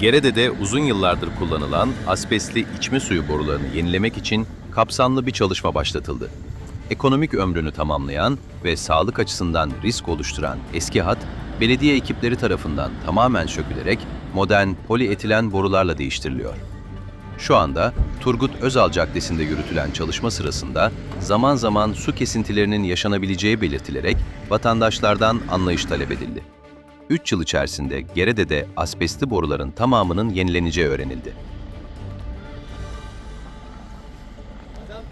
Gerede'de uzun yıllardır kullanılan asbestli içme suyu borularını yenilemek için kapsamlı bir çalışma başlatıldı. Ekonomik ömrünü tamamlayan ve sağlık açısından risk oluşturan eski hat, belediye ekipleri tarafından tamamen sökülerek modern polietilen borularla değiştiriliyor. Şu anda Turgut Özal Caddesi'nde yürütülen çalışma sırasında zaman zaman su kesintilerinin yaşanabileceği belirtilerek vatandaşlardan anlayış talep edildi. 3 yıl içerisinde Gerede'de asbestli boruların tamamının yenileneceği öğrenildi. Adam,